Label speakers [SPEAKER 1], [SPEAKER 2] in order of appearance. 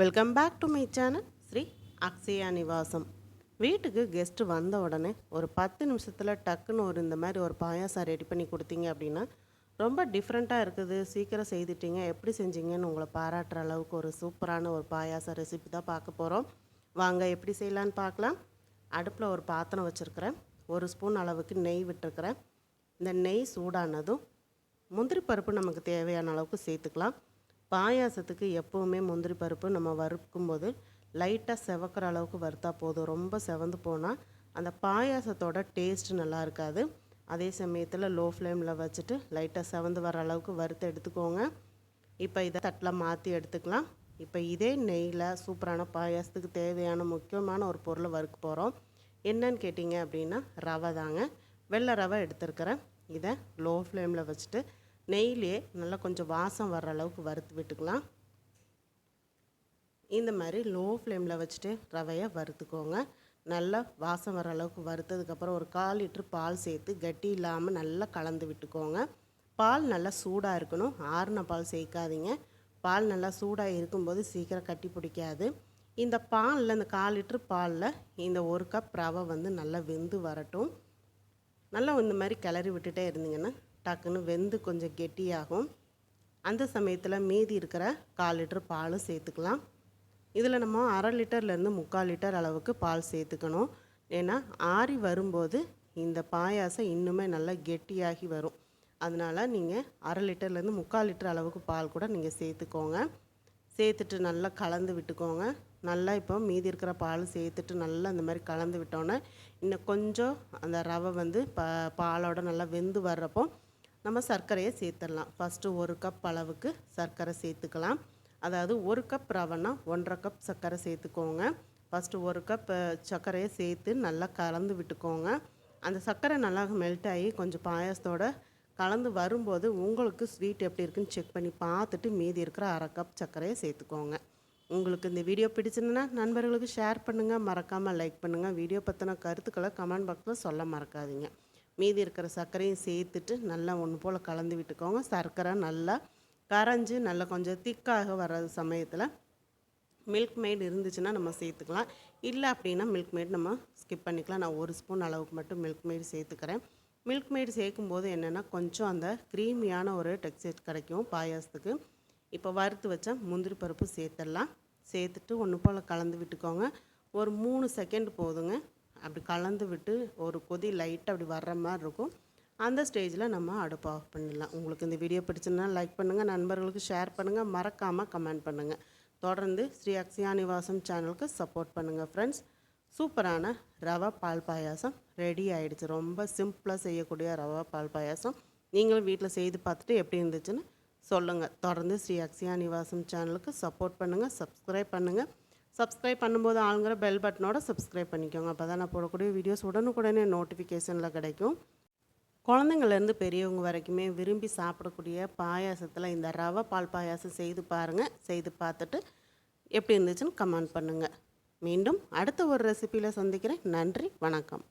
[SPEAKER 1] Welcome back to my channel Sri Akshaya Nivasam வீட்டுக்கு guest வந்த உடனே ஒரு பத்து நிமிஷத்தில் டக்குன்னு ஒரு இந்த மாதிரி ஒரு பாயாசம் ரெடி பண்ணி கொடுத்தீங்க அப்படின்னா ரொம்ப டிஃப்ரெண்ட்டாக இருக்குது. சீக்கிரம் செய்துட்டீங்க. எப்படி செஞ்சீங்கன்னு உங்களை பாராட்டுற அளவுக்கு ஒரு சூப்பரான ஒரு பாயாசம் ரெசிபி தான் பார்க்க போகிறோம் வாங்க எப்படி செய்யலான்னு பார்க்கலாம். அடுப்பில் ஒரு பாத்திரம் வச்சுருக்கிறேன். ஒரு ஸ்பூன் அளவுக்கு நெய் விட்டுருக்கிறேன். இந்த நெய் சூடானதும் முந்திரி பருப்பு நமக்கு தேவையான அளவுக்கு சேர்த்துக்கலாம். பாயாசத்துக்கு எப்போவுமே முந்திரி பருப்பு நம்ம வறுக்கும்போது லைட்டாக செவக்கிற அளவுக்கு வறுத்தா போதும். ரொம்ப செவந்து போனால் அந்த பாயாசத்தோட டேஸ்ட் நல்லா இருக்காது. அதே சமயத்தில் லோ ஃப்ளேமில் வச்சுட்டு லைட்டாக செவந்து வர அளவுக்கு வறுத்து எடுத்துக்கோங்க. இப்போ இதை தட்டில் மாற்றி எடுத்துக்கலாம். இப்போ இதே நெய்யில் சூப்பரான பாயாசத்துக்கு தேவையான முக்கியமான ஒரு பொருளை வறுக்க போகிறோம் என்னன்னு கேட்டிங்க அப்படின்னா ரவை தாங்க. வெள்ளை ரவை எடுத்துருக்கிறேன். இதை லோ ஃப்ளேமில் வச்சுட்டு நெய்லேயே நல்லா கொஞ்சம் வாசம் வர்ற அளவுக்கு வறுத்து விட்டுக்கலாம். இந்த மாதிரி லோ ஃப்ளேமில் வச்சுட்டு ரவையை வறுத்துக்கோங்க. நல்லா வாசம் வர அளவுக்கு வறுத்ததுக்கப்புறம் ஒரு கால் லிட்ரு பால் சேர்த்து கட்டி இல்லாமல் நல்லா கலந்து விட்டுக்கோங்க. பால் நல்லா சூடாக இருக்கணும். ஆறுன பால் சேர்க்காதீங்க. பால் நல்லா சூடாக இருக்கும்போது சீக்கிரம் கட்டி பிடிக்காது. இந்த பாலில் இந்த கால் லிட்ரு பாலில் இந்த ஒரு கப் ரவை வந்து நல்லா வெந்து வரட்டும். நல்லா இந்த மாதிரி கிளறி விட்டுட்டே இருந்தீங்கன்னா டக்குன்னு வெந்து கொஞ்சம் கெட்டியாகும். அந்த சமயத்தில் மீதி இருக்கிற கால் லிட்டர் பாலும் சேர்த்துக்கலாம். இதில் நம்ம அரை லிட்டர்லேருந்து முக்கால் லிட்டர் அளவுக்கு பால் சேர்த்துக்கணும். ஏன்னா ஆறி வரும்போது இந்த பாயாசம் இன்னுமே நல்லா கெட்டியாகி வரும். அதனால் நீங்கள் அரை லிட்டர்லேருந்து முக்கால் லிட்டர் அளவுக்கு பால் கூட நீங்கள் சேர்த்துக்கோங்க. சேர்த்துட்டு நல்லா கலந்து விட்டுக்கோங்க. நல்லா இப்போ மீதி இருக்கிற பால் சேர்த்துட்டு நல்லா அந்த மாதிரி கலந்து விட்டோன்னே இன்னும் கொஞ்சம் அந்த ரவை வந்து ப பாலோட நல்லா வெந்து வர்றப்போ நம்ம சர்க்கரையை சேர்த்துடலாம். ஃபஸ்ட்டு ஒரு கப் அளவுக்கு சர்க்கரை சேர்த்துக்கலாம். அதாவது ஒரு கப் ரவைனா ஒன்றரை கப் சர்க்கரை சேர்த்துக்கோங்க. ஃபஸ்ட்டு ஒரு கப் சர்க்கரையை சேர்த்து நல்லா கலந்து விட்டுக்கோங்க. அந்த சர்க்கரை நல்லா மெல்ட் ஆகி கொஞ்சம் பாயாசத்தோட கலந்து வரும்போது உங்களுக்கு ஸ்வீட் எப்படி இருக்குன்னு செக் பண்ணி பார்த்துட்டு மீதி இருக்கிற அரை கப் சர்க்கரையை சேர்த்துக்கோங்க. உங்களுக்கு இந்த வீடியோ பிடிச்சிருந்ததுன்னா நண்பர்களுக்கு ஷேர் பண்ணுங்கள் மறக்காமல் லைக் பண்ணுங்கள் வீடியோ பற்றின கருத்துக்களை கமெண்ட் பாக்ஸில் சொல்ல மறக்காதீங்க. மீதி இருக்கிற சர்க்கரையும் சேர்த்துட்டு நல்லா ஒன்று போல் கலந்து விட்டுக்கோங்க. சர்க்கரை நல்லா கரைஞ்சி நல்லா கொஞ்சம் திக்காக வர சமயத்தில் மில்க் மேட் இருந்துச்சுன்னா நம்ம சேர்த்துக்கலாம். இல்லை அப்படின்னா மில்க் மேட் நம்ம ஸ்கிப் பண்ணிக்கலாம். நான் ஒரு ஸ்பூன் அளவுக்கு மட்டும் மில்க் மேட் சேர்த்துக்கிறேன். மில்க் மேட் சேர்க்கும்போது என்னென்னா கொஞ்சம் அந்த க்ரீமியான ஒரு டெக்ஸ்டர் கிடைக்கும் பாயாசத்துக்கு. இப்போ வறுத்து வச்ச முந்திரி பருப்பு சேர்த்துடலாம். சேர்த்துட்டு ஒன்று போல் கலந்து விட்டுக்கோங்க. ஒரு மூணு செகண்ட் போதுங்க. அப்படி கலந்து விட்டு ஒரு கொதி லைட்டாக அப்படி வர்ற மாதிரி இருக்கும். அந்த ஸ்டேஜில் நம்ம அடுப்பு ஆஃப் பண்ணிடலாம். உங்களுக்கு இந்த வீடியோ பிடிச்சிருந்தா லைக் பண்ணுங்கள் நண்பர்களுக்கு ஷேர் பண்ணுங்கள் மறக்காமல் கமெண்ட் பண்ணுங்கள் தொடர்ந்து ஸ்ரீ அக்ஷயா நிவாசம் சேனலுக்கு சப்போர்ட் பண்ணுங்கள் ஃப்ரெண்ட்ஸ் சூப்பரான ரவா பால் பாயாசம் ரெடி ஆகிடுச்சு ரொம்ப சிம்பிளாக செய்யக்கூடிய ரவா பால் பாயாசம். நீங்களும் வீட்டில் செய்து பார்த்துட்டு எப்படி இருந்துச்சுன்னு சொல்லுங்கள் தொடர்ந்து ஸ்ரீ அக்ஷயா நிவாசம் சேனலுக்கு சப்போர்ட் பண்ணுங்கள் சப்ஸ்கிரைப் பண்ணுங்கள் சப்ஸ்கிரைப் பண்ணும்போது ஆளுங்கிற பெல் பட்டனோட சப்ஸ்கிரைப் பண்ணிக்கோங்க. அப்போ தான் நான் போடக்கூடிய வீடியோஸ் உடனுக்குடனே நோட்டிஃபிகேஷனில் கிடைக்கும். குழந்தைங்கள்லேருந்து பெரியவங்க வரைக்குமே விரும்பி சாப்பிடக்கூடிய பாயாசத்தில் இந்த ரவை பால் பாயாசம் செய்து பாருங்கள் செய்து பார்த்துட்டு எப்படி இருந்துச்சுன்னு கமெண்ட் பண்ணுங்கள் மீண்டும் அடுத்த ஒரு ரெசிப்பியில் சந்திக்கிறேன். நன்றி வணக்கம்.